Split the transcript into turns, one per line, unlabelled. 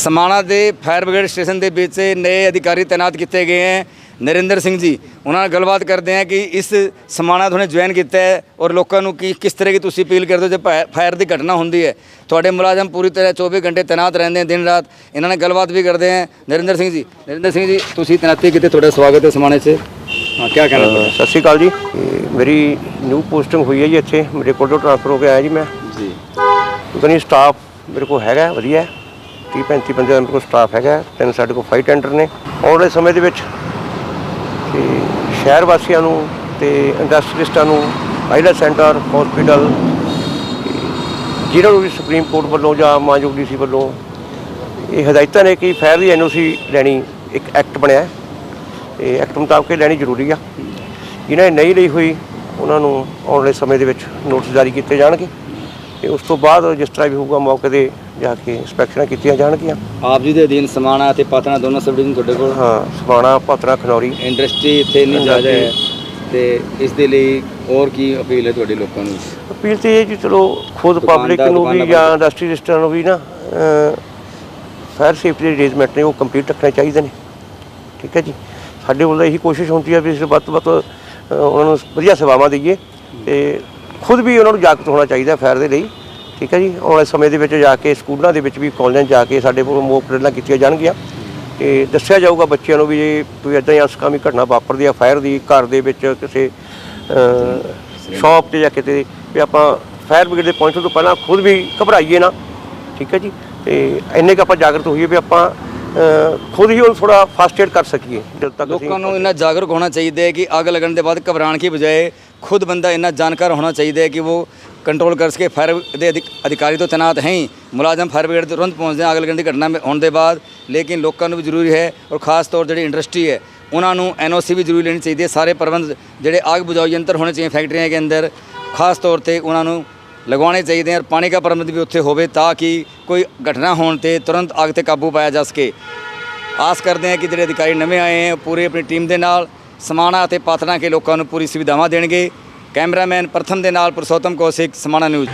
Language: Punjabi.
ਸਮਾਣਾ ਦੇ ਫਾਇਰ ਬ੍ਰਿਗੇਡ ਸਟੇਸ਼ਨ ਦੇ ਵਿੱਚ ਨਏ ਅਧਿਕਾਰੀ ਤਾਇਨਾਤ ਕੀਤੇ ਗਏ ਹੈ। ਨਰਿੰਦਰ ਸਿੰਘ ਜੀ ਉਹਨਾਂ ਨਾਲ ਗੱਲਬਾਤ ਕਰਦੇ ਹਾਂ ਕਿ ਇਸ ਸਮਾਣਾ ਤੁਹਾਨੂੰ ਜੁਆਇਨ ਕੀਤਾ ਹੈ ਔਰ ਲੋਕਾਂ ਨੂੰ ਕੀ ਕਿਸ ਤਰ੍ਹਾਂ ਦੀ ਤੁਸੀਂ ਅਪੀਲ ਕਰਦੇ ਹੋ ਜੇ ਫਾਇਰ- ਦੀ ਘਟਨਾ ਹੁੰਦੀ ਹੈ? ਤੁਹਾਡੇ ਮੁਲਾਜ਼ਮ ਪੂਰੀ ਤਰ੍ਹਾਂ 24 ਘੰਟੇ ਤਾਇਨਾਤ ਰਹਿੰਦੇ ਹਨ ਦਿਨ ਰਾਤ। ਇਹਨਾਂ ਨਾਲ ਗੱਲਬਾਤ ਵੀ ਕਰਦੇ ਹਾਂ। ਨਰਿੰਦਰ ਸਿੰਘ ਜੀ ਨਰਿੰਦਰ ਸਿੰਘ ਜੀ ਤੁਸੀਂ ਤੈਨਾਤੀ ਕੀਤੇ ਤੁਹਾਡਾ ਸਵਾਗਤ ਹੈ ਸਮਾਣੇ 'ਚ। ਹਾਂ ਕੀ ਕਹਿਣਾ
ਅਹ ਸਤਿ ਸ਼੍ਰੀ ਅਕਾਲ ਜੀ। ਮੇਰੀ ਨਿਊ ਪੋਸਟਿੰਗ ਹੋਈ ਹੈ ਜੀ ਇੱਥੇ। ਮੇਰੇ ਕੋਲ ਟ੍ਰਾਂਸਫਰ ਹੋ ਕੇ ਆਇਆ ਜੀ ਮੈਂ।
ਜੀ।
ਉਤਨੀ ਸਟਾਫ ਮੇਰੇ ਕੋਲ ਹੈਗਾ ਵਧੀਆ 30 35 ਬੰਦੇ ਦਾ ਮੇਰੇ ਕੋਲ ਸਟਾਫ ਹੈਗਾ, ਤਿੰਨ ਸਾਡੇ ਕੋਲ ਫਾਈਟ ਟੈਂਡਰ ਨੇ। ਆਉਣ ਵਾਲੇ ਸਮੇਂ ਦੇ ਵਿੱਚ ਤੇ ਸ਼ਹਿਰ ਵਾਸੀਆਂ ਨੂੰ ਤੇ ਇੰਡਸਟਰੀਸਟਾਂ ਨੂੰ ਆਈਲੈਟ ਸੈਂਟਰ ਹਸਪੀਟਲ ਜਿਹਨਾਂ ਨੂੰ ਵੀ ਸੁਪਰੀਮ ਕੋਰਟ ਵੱਲੋਂ ਜਾਂ ਮਾਨਯੋਗ ਡੀਸੀ ਵੱਲੋਂ ਇਹ ਹਦਾਇਤਾਂ ਨੇ ਕਿ ਫੈਰ ਦੀ ਐਨਓਸੀ ਲੈਣੀ ਇੱਕ ਐਕਟ ਬਣਿਆ ਹੈ। ਇਹ ਐਕਟ ਮੁਤਾਬਕ ਲੈਣੀ ਜ਼ਰੂਰੀ ਆ। ਜਿਹਨਾਂ ਨੇ ਨਹੀਂ ਲਈ ਹੋਈ, ਉਹਨਾਂ ਨੂੰ ਆਉਣ ਵਾਲੇ ਸਮੇਂ ਦੇ ਵਿੱਚ ਨੋਟਿਸ ਜਾਰੀ ਕੀਤੇ ਜਾਣਗੇ। ਤੇ ਉਸ ਤੋਂ ਬਾਅਦ ਜਿਸ ਤਰ੍ਹਾਂ ਵੀ ਹੋਊਗਾ ਮੌਕੇ ਤੇ ਜਾ ਕੇ ਇੰਸਪੈਕਸ਼ਨਾਂ ਕੀਤੀਆਂ ਜਾਣਗੀਆਂ।
ਆਪ ਜੀ ਦੇ ਅਧੀਨ ਸਮਾਣਾ ਅਤੇ ਪਾਤਣਾ ਦੋਨੋਂ ਸਬ ਡਿਵੀਜ਼ਨ ਤੁਹਾਡੇ ਕੋਲ?
ਹਾਂ ਸਮਾਣਾ ਪਾਤਰਾ ਖਨੌਰੀ।
ਇੰਡਸਟਰੀ ਇੱਥੇ ਨਹੀਂ ਜ਼ਿਆਦਾ ਹੈ ਤੇ ਇਸ ਦੇ ਲਈ ਹੋਰ ਕੀ ਅਪੀਲ ਹੈ ਤੁਹਾਡੇ ਲੋਕਾਂ ਨੂੰ?
ਅਪੀਲ ਤੇ ਇਹ ਜੀ ਚਲੋ ਖੁਦ ਪਬਲਿਕ ਨੂੰ ਵੀ ਜਾਂ ਇੰਡਸਟਰੀਲਿਸਟਾਂ ਨੂੰ ਵੀ ਨਾ ਫਾਇਰ ਸੇਫਟੀ ਦੇ ਅਰੇਂਜਮੈਂਟ ਨੇ ਉਹ ਕੰਪਲੀਟ ਰੱਖਣੇ ਚਾਹੀਦੇ ਨੇ। ਠੀਕ ਹੈ ਜੀ? ਸਾਡੇ ਵੱਲੋਂ ਇਹੀ ਕੋਸ਼ਿਸ਼ ਹੁੰਦੀ ਹੈ ਵੀ ਅਸੀਂ ਵੱਧ ਤੋਂ ਵੱਧ ਉਹਨਾਂ ਨੂੰ ਵਧੀਆ ਸੇਵਾਵਾਂ ਦਈਏ ਤੇ ਖੁਦ ਵੀ ਉਹਨਾਂ ਨੂੰ ਜਾਗਰੂਕ ਹੋਣਾ ਚਾਹੀਦਾ ਫਾਇਰ ਦੇ ਲਈ, ਠੀਕ ਹੈ ਜੀ? ਆਉਣ ਵਾਲੇ ਸਮੇਂ ਦੇ ਵਿੱਚ ਜਾ ਕੇ, ਸਕੂਲਾਂ ਦੇ ਵਿੱਚ ਵੀ ਕਾਲਜਾਂ 'ਚ ਜਾ ਕੇ ਸਾਡੇ ਕੋਲ ਮੋਕ ਡਰਿੱਲਾਂ ਕੀਤੀਆਂ ਜਾਣਗੀਆਂ। ਤੇ ਦੱਸਿਆ ਜਾਊਗਾ ਬੱਚਿਆਂ ਨੂੰ ਵੀ ਜੇ ਕੋਈ ਇਦਾਂ ਹੀ ਅਸਕਾਮੀ ਘਟਨਾ ਵਾਪਰਦੀ ਆ ਫਾਇਰ ਦੀ ਘਰ ਦੇ ਵਿੱਚ ਕਿਸੇ ਸ਼ਾਪ ਤੇ ਜਾਂ ਕਿਤੇ, ਵੀ ਆਪਾਂ ਫਾਇਰ ਬ੍ਰਿਗੇਡ ਦੇ ਪਹੁੰਚਣ ਤੋਂ ਪਹਿਲਾਂ ਖੁਦ ਵੀ ਘਬਰਾਈਏ ਨਾ, ਠੀਕ ਹੈ ਜੀ? ਤੇ ਇੰਨੇ ਕੁ ਆਪਾਂ ਜਾਗਰੂਕ ਹੋਈਏ ਵੀ ਆਪਾਂ ਖੁਦ ਹੀ ਉਹ ਥੋੜਾ ਫਾਸਟ ਏਡ ਕਰ ਸਕੀਏ, ਜਦ ਤੱਕ
ਲੋਕਾਂ ਨੂੰ ਇੰਨਾ ਜਾਗਰੂਕ ਹੋਣਾ ਚਾਹੀਦਾ ਹੈ ਕਿ ਅੱਗ ਲੱਗਣ ਦੇ ਬਾਅਦ ਘਬਰਾਉਣ ਕੀ ਬਜਾਏ ਖੁਦ ਬੰਦਾ ਇੰਨਾ ਜਾਣਕਾਰ ਹੋਣਾ ਚਾਹੀਦਾ ਹੈ ਕਿ ਉਹ ਕੰਟਰੋਲ ਕਰ ਸਕੇ ਫਾਇਰ ਦੇ ਅਧਿਕ- ਅਧਿਕਾਰੀ ਤੋਂ ਤੈਨਾਤ ਹੈ ਹੀ। ਮੁਲਾਜ਼ਮ ਫਾਇਰ ਬ੍ਰਿਗੇਡ ਦੇ ਤੁਰੰਤ ਪਹੁੰਚਦੇ ਹਨ ਅੱਗ ਲੱਗਣ ਦੀ ਘਟਨਾ ਹੋਣ ਦੇ ਬਾਅਦ। ਲੇਕਿਨ ਲੋਕਾਂ ਨੂੰ ਵੀ ਜ਼ਰੂਰੀ ਹੈ ਔਰ ਖਾਸ ਤੌਰ ਜਿਹੜੀ ਇੰਡਸਟਰੀ ਹੈ, ਉਹਨਾਂ ਨੂੰ ਐਨਓਸੀ ਵੀ ਜ਼ਰੂਰੀ ਲੈਣੀ ਚਾਹੀਦੀ ਹੈ। ਸਾਰੇ ਪ੍ਰਬੰਧ ਜਿਹੜੇ ਆਗ ਬੁਝਾਊ ਯੰਤਰ ਹੋਣੇ ਚਾਹੀਦੇ ਫੈਕਟਰੀਆਂ ਦੇ ਅੰਦਰ, ਖਾਸ ਤੌਰ ਤੇ ਉਹਨਾਂ ਨੂੰ ਲਗਵਾਉਣੇ ਚਾਹੀਦੇ ਹਨ। ਔਰ ਪਾਣੀ ਦਾ ਪ੍ਰਬੰਧ ਵੀ ਉੱਥੇ ਹੋਵੇ ਤਾਂ ਕਿ ਕੋਈ ਘਟਨਾ ਹੋਣ ਤੇ ਤੁਰੰਤ ਅੱਗ ਤੇ ਕਾਬੂ ਪਾਇਆ ਜਾ ਸਕੇ। ਆਸ ਕਰਦੇ ਹਾਂ ਕਿ ਜਿਹੜੇ ਅਧਿਕਾਰੀ ਨਵੇਂ ਆਏ ਹੈ ਪੂਰੀ ਆਪਣੀ ਟੀਮ ਦੇ ਨਾਲ ਸਮਾਣਾ ਅਤੇ ਪਾਤਨਾ ਕੇ ਲੋਕਾਂ ਨੂੰ ਪੂਰੀ ਸੁਵਿਧਾਵਾਂ ਦੇਣਗੇ। ਕੈਮਰਾਮੈਨ ਪ੍ਰਥਮ ਦੇ ਨਾਲ ਪੁਰਸ਼ੋਤਮ ਕੌਸ਼ਿਕ, ਸਮਾਣਾ ਨਿਊਜ਼।